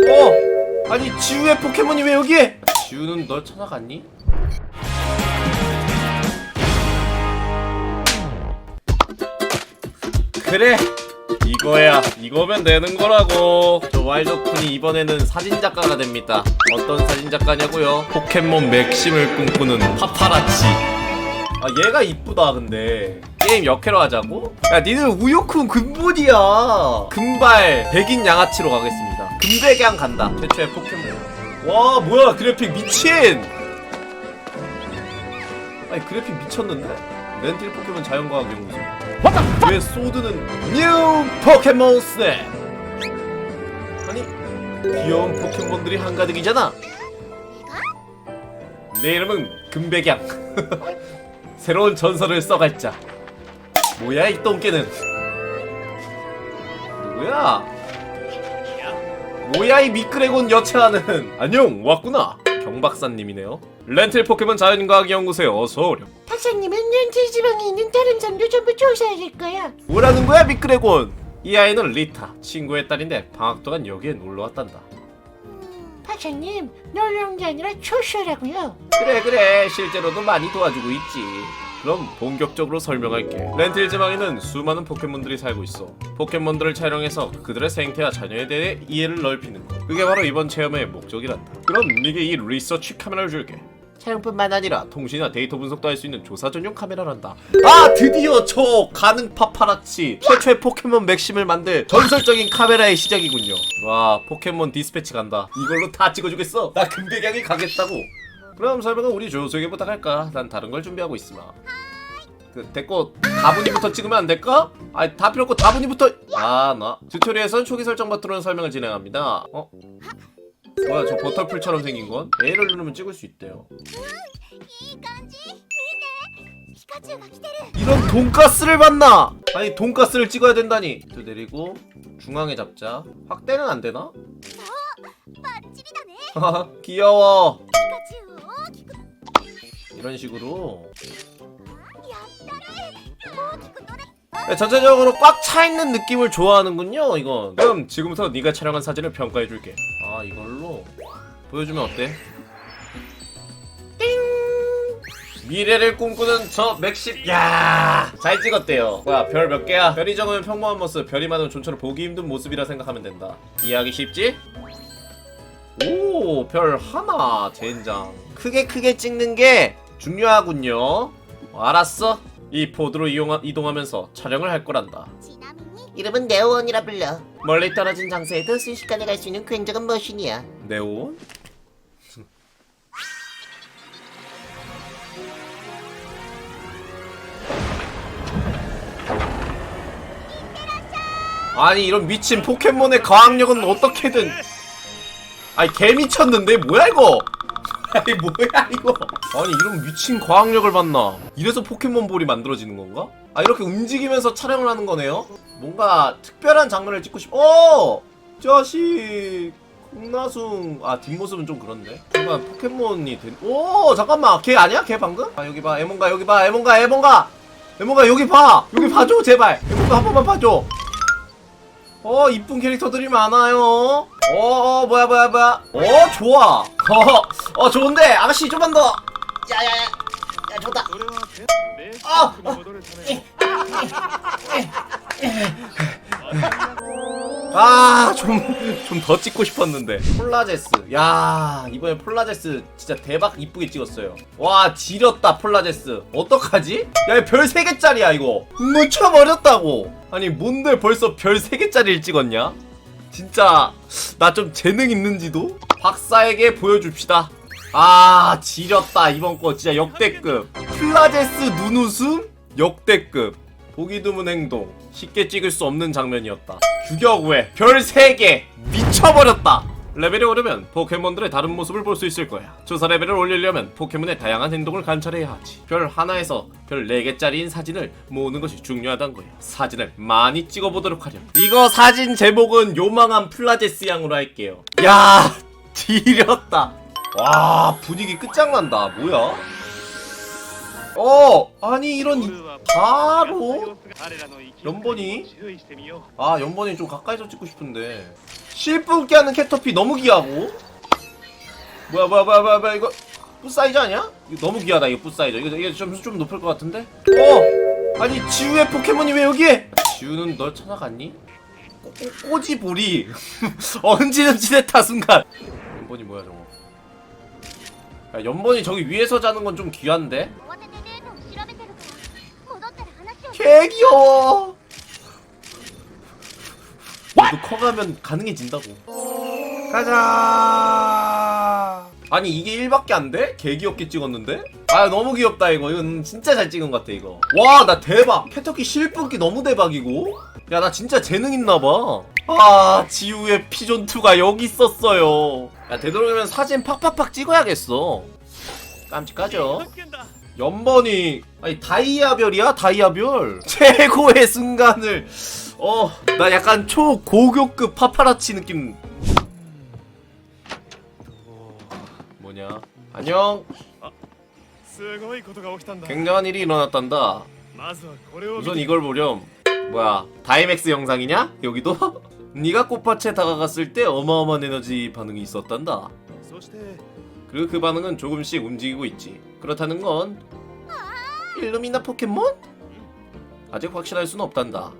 어! 아니 지우의 포켓몬이 왜 여기에? 지우는 널 찾아갔니? 그래 이거야 이거면 되는 거라고 저 와일드쿤이 이번에는 사진작가가 됩니다 어떤 사진작가냐고요 포켓몬 맥심을 꿈꾸는 파파라치 아 얘가 이쁘다 근데 게임 역해로 하자고? 야 니는 우유쿤 근본이야 금발 백인 양아치로 가겠습니다 금백양 간다. 최초의 포켓몬. 와 뭐야 그래픽 미친! 아니 그래픽 미쳤는데? 렌틸 포켓몬 자연과학 연구소. 왜 소드는 뉴 포켓몬 스냅 아니 귀여운 포켓몬들이 한가득이잖아. 내 이름은 금백양. 새로운 전설을 써갈 자. 뭐야 이 똥개는? 누구야 뭐야 이 미끄레곤 여체하는. 안녕 왔구나. 경박사님이네요. 렌틸 포켓몬 자연과학 연구소에 어서 오렴. 박사님은 렌틸 지방에 있는 다른 섬도 전부 조사해야 될 거야. 뭐라는 거야 미끄레곤? 이 아이는 리타 친구의 딸인데 방학 동안 여기에 놀러 왔단다. 박사님, 놀러 온 게 아니라 초쇼라고요. 그래 그래. 실제로도 많이 도와주고 있지 그럼 본격적으로 설명할게. 렌틸 지방에는 수많은 포켓몬들이 살고 있어. 포켓몬들을 촬영해서 그들의 생태와 자녀에 대해 이해를 넓히는 것. 그게 바로 이번 체험의 목적이란다. 그럼 네게 이 리서치 카메라를 줄게. 촬영뿐만 아니라 통신이나 데이터 분석도 할 수 있는 조사 전용 카메라란다. 아 드디어 저 가능 파파라치 최초의 포켓몬 맥심을 만들 전설적인 카메라의 시작이군요. 와 포켓몬 디스패치 간다. 이걸로 다 찍어주겠어. 나 금백양이 가겠다고 그럼 설명은 우리 조수에게 부탁할까? 난 다른 걸 준비하고 있으마. 그 됐고 다분이부터 찍으면 안 될까? 아니 다 필요 없고 다분이부터 아나 튜토리에선 초기 설정 버튼으로 설명을 진행합니다. 어? 뭐야 저 버터풀처럼 생긴 건? A를 누르면 찍을 수 있대요. 이런 돈가스를 봤나? 아니 돈가스를 찍어야 된다니. 또 내리고 중앙에 잡자. 확대는 안 되나? 어, 귀여워. 이런 식으로. 네, 전체적으로 꽉 차 있는 느낌을 좋아하는군요 이건. 그럼 지금부터 네가 촬영한 사진을 평가해줄게. 아 이걸로? 보여주면 어때? 미래를 꿈꾸는 저 맥시 야잘 찍었대요. 와별몇 개야? 별이 적으면 평범한 모습 별이 많은 존처럼 보기 힘든 모습이라 생각하면 된다. 이해하기 쉽지? 오 별 하나 젠장. 크게 크게 찍는 게 중요하군요. 알았어. 이 보드로 이용하, 이동하면서 촬영을 할 거란다. 이름은 네오원이라 불려 멀리 떨어진 음. 장소에도 순식간에 갈 수 있는 굉장한 머신이야. 네오원? 아니 이런 미친 포켓몬의 과학력은 어떻게든. 아니 개 미쳤는데? 뭐야 이거? 아니 뭐야 이거? 아니 이런 미친 과학력을 봤나? 이래서 포켓몬볼이 만들어지는 건가? 아 이렇게 움직이면서 촬영을 하는 거네요? 뭔가 특별한 장면을 찍고 싶 어! 자식! 콩나숭. 아 뒷모습은 좀 그런데? 잠깐 포켓몬이 된... 오! 잠깐만 걔 아니야? 걔 방금? 아 여기 봐. 에몬가 여기 봐. 에몬가 에몬가! 에몬가 여기 봐! 여기 봐줘 제발! 에몬가 한 번만 봐줘! 어 이쁜 캐릭터들이 많아요. 어, 어 뭐야 뭐야 뭐야? 어 좋아 어, 어 좋은데 아가씨 좀만 더. 야야야, 야 좋다. 어. 아, 아, 좀, 좀 더 찍고 싶었는데. 폴라제스. 야, 이번에 폴라제스 진짜 대박 이쁘게 찍었어요. 와, 지렸다, 폴라제스. 어떡하지? 야, 별 3개짜리야, 이거. 묻혀버렸다고. 아니, 뭔데 벌써 별 3개짜리를 찍었냐? 진짜, 나 좀 재능 있는지도? 박사에게 보여줍시다. 아, 지렸다, 이번 거. 진짜 역대급. 플라제스 눈웃음? 역대급. 보기 드문 행동. 쉽게 찍을 수 없는 장면이었다. 규격외. 별 3개. 미쳐버렸다. 레벨이 오르면 포켓몬들의 다른 모습을 볼 수 있을 거야. 조사 레벨을 올리려면 포켓몬의 다양한 행동을 관찰해야 하지. 별 하나에서 별 4개짜리인 사진을 모으는 것이 중요하단 거야. 사진을 많이 찍어보도록 하렴. 이거 사진 제목은 요망한 플라제스 양으로 할게요. 야 지렸다. 와 분위기 끝장난다. 뭐야? 어 아니 이런 바로 연번이? 아 연번이 좀 가까이서 찍고 싶은데 실뿌게 하는 캐터피 너무 귀하고 뭐야 뭐야 뭐야 뭐야, 이거 뿌사이즈 아니야? 이거 너무 귀하다 이거 뿌사이즈 이거 이게 점수 좀 높을 것 같은데? 어 아니 지우의 포켓몬이 왜 여기에? 지우는 널 찾아갔니? 꼬- 꼬- 꼬지볼이 얹지는지냈다 순간 연번이 뭐야 저거? 야 연번이 저기 위에서 자는 건 좀 귀한데? 개 귀여워! 너도 커가면 가능해진다고. 가자! 아니 이게 1밖에 안 돼? 개 귀엽게 찍었는데? 아 너무 귀엽다 이거. 이건 진짜 잘 찍은 것 같아 이거. 와 나 대박! 패터키 실뿌기 너무 대박이고. 야 나 진짜 재능 있나봐. 아 지우의 피존2가 여기 있었어요. 야 되도록이면 사진 팍팍팍 찍어야겠어. 깜찍하죠? 연번이 아니 다이아별이야? 다이아별? 최고의 순간을. 어 나 약간 초고교급 파파라치 느낌. 뭐냐? 안녕. 굉장한 일이 일어났단다. 우선 이걸 보렴. 뭐야 다이맥스 영상이냐? 여기도? 네가 꽃밭에 다가갔을 때 어마어마한 에너지 반응이 있었단다. 그리고 그 반응은 조금씩 움직이고 있지. 그렇다는 건 일루미나 포켓몬? 아직 확실할 수는 없단다.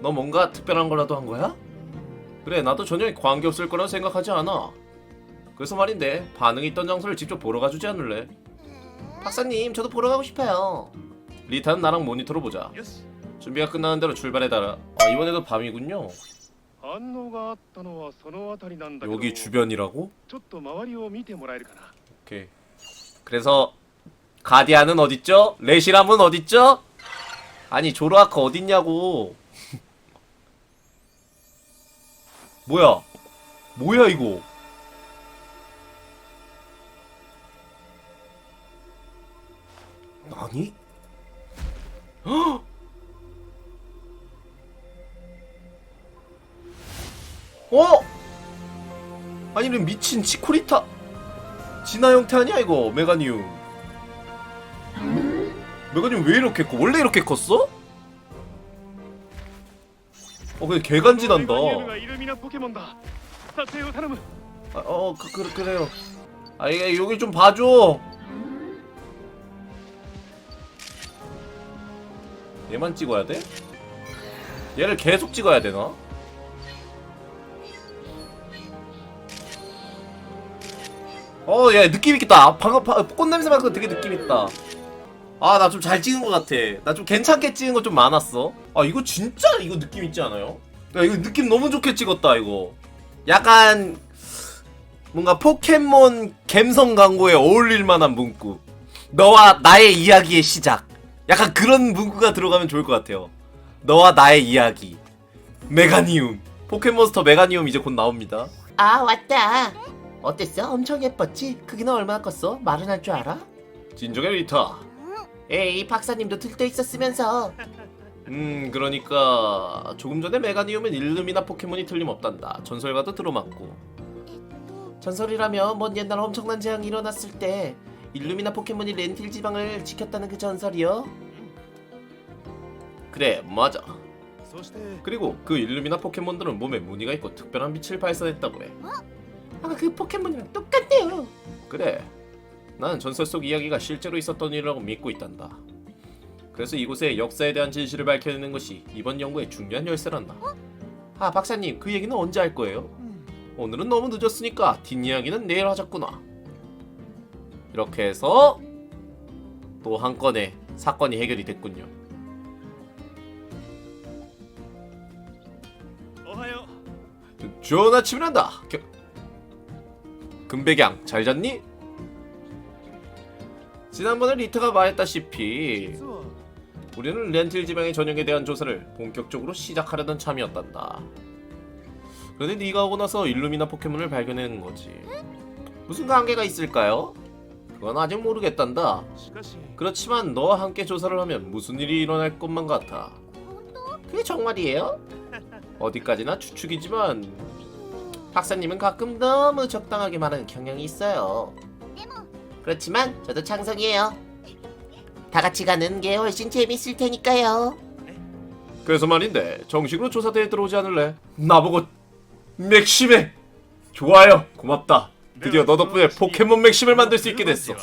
너 뭔가 특별한 거라도 한 거야? 그래 나도 전혀 관계없을 거라 생각하지 않아. 그래서 말인데 반응 있던 장소를 직접 보러 가주지 않을래? 박사님 저도 보러 가고 싶어요. 리타는 나랑 모니터로 보자. 준비가 끝나는 대로 출발해달라. 아 이번에도 밤이군요. 反応があったのはその辺りなんだけど 여기 주변이라고? ちょっと周りを見てもらえるかな 오케이. 그래서 가디안은 어딨죠? 레시람은 어딨죠? 아니 조로아카 어딨냐고. 뭐야? 뭐야 이거? 아니? 헉! 어? 아니 이런 미친 치코리타 진화 형태 아니야 이거 메가니움 메가니움 왜 이렇게 커? 원래 이렇게 컸어? 어 근데 개간지난다 아, 어 그, 그, 그래요 아 이게 여기 좀 봐줘 얘만 찍어야 돼? 얘를 계속 찍어야 되나? 어, 야, 느낌 있겠다. 방금 바- 꽃냄새 맡고 되게 느낌 있다. 아, 나 좀 잘 찍은 것 같아. 나 좀 괜찮게 찍은 거 좀 많았어. 아, 이거 진짜 이거 느낌 있지 않아요? 야, 이거 느낌 너무 좋게 찍었다, 이거. 약간 뭔가 포켓몬 갬성 광고에 어울릴 만한 문구. 너와 나의 이야기의 시작. 약간 그런 문구가 들어가면 좋을 것 같아요. 너와 나의 이야기. 메가니움. 포켓몬스터 메가니움 이제 곧 나옵니다. 아, 왔다. 어땠어? 엄청 예뻤지? 크기는 얼마나 컸어? 말은 할 줄 알아? 진정해 리타 에이 박사님도 들떠 있었으면서 음 그러니까 조금 전에 메가니움은 일름이나 포켓몬이 틀림없단다 전설과도 들어맞고 전설이라면 먼 옛날 엄청난 재앙이 일어났을 때 일루미나 포켓몬이 렌틸 지방을 지켰다는 그 전설이요? 그래 맞아 그리고 그 일루미나 포켓몬들은 몸에 무늬가 있고 특별한 빛을 발산했다고 해 아, 그 포켓몬이랑 똑같네요. 그래. 나는 전설 속 이야기가 실제로 있었던 일이라고 믿고 있단다. 그래서 이곳에 역사에 대한 진실을 밝혀내는 것이 이번 연구의 중요한 열쇠란다. 아, 박사님, 그 얘기는 언제 할 거예요? 오늘은 너무 늦었으니까 뒷이야기는 내일 하자꾸나. 이렇게 해서 또 한 건의 사건이 해결이 됐군요. おはよ 좋은 아침이란다. 겨... 금백양 잘 잤니? 지난번에 리트가 말했다시피 우리는 렌틸 지방의 전형에 대한 조사를 본격적으로 시작하려던 참이었단다. 그런데 네가 오고 나서 일루미나 포켓몬을 발견해낸 거지. 무슨 관계가 있을까요? 그건 아직 모르겠단다. 그렇지만 너와 함께 조사를 하면 무슨 일이 일어날 것만 같아. 그게 정말이에요? 어디까지나 추측이지만 박사님은 가끔 너무 적당하게 말하는 경향이 있어요. 그렇지만 저도 찬성이에요. 다 같이 가는 게 훨씬 재밌을 테니까요. 그래서 말인데 정식으로 조사대에 들어오지 않을래? 나보고 맥심해 좋아요 고맙다 드디어 너 덕분에 포켓몬 맥심을 만들 수 있게 됐어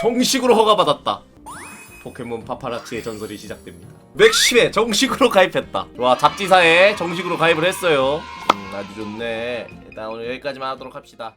정식으로 허가받았다 포켓몬 파파라치의 전설이 시작됩니다. 맥심에 정식으로 가입했다. 와 잡지사에 정식으로 가입을 했어요. 음 아주 좋네. 일단 오늘 여기까지만 하도록 합시다